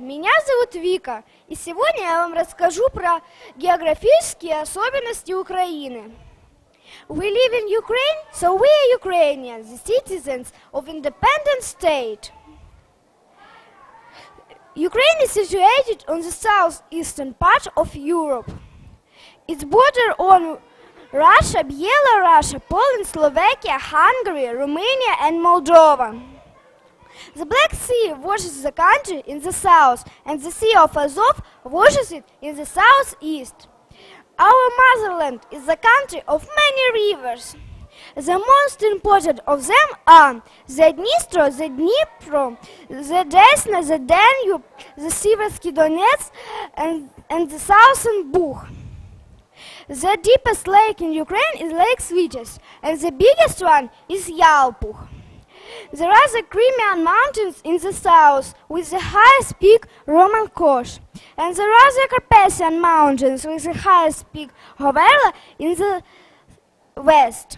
меня зовут Вика, и сегодня я вам расскажу про географические особенности Украины. We live in Ukraine, so we are Ukrainians, the citizens of independent state. Ukraine is situated on the southeastern part of Europe. Its border on Russia, Belarus, Poland, Slovakia, Hungary, Romania, and Moldova. The Black Sea washes the country in the south, and the Sea of Azov washes it in the southeast. Our motherland is the country of many rivers. The most important of them are the Dnistro, the Dnipro, the Desna, the Danube, the Siversky Donets, and, and the Southern Bug. The deepest lake in Ukraine is Lake Svitez, and the biggest one is Yalpug. There are the Crimean Mountains in the south, with the highest peak Roman Kosh, and there are the Carpathian Mountains with the highest peak Hoverla in the west.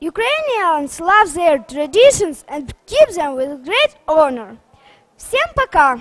Ukrainians love their traditions and keep them with great honor. Всем пока!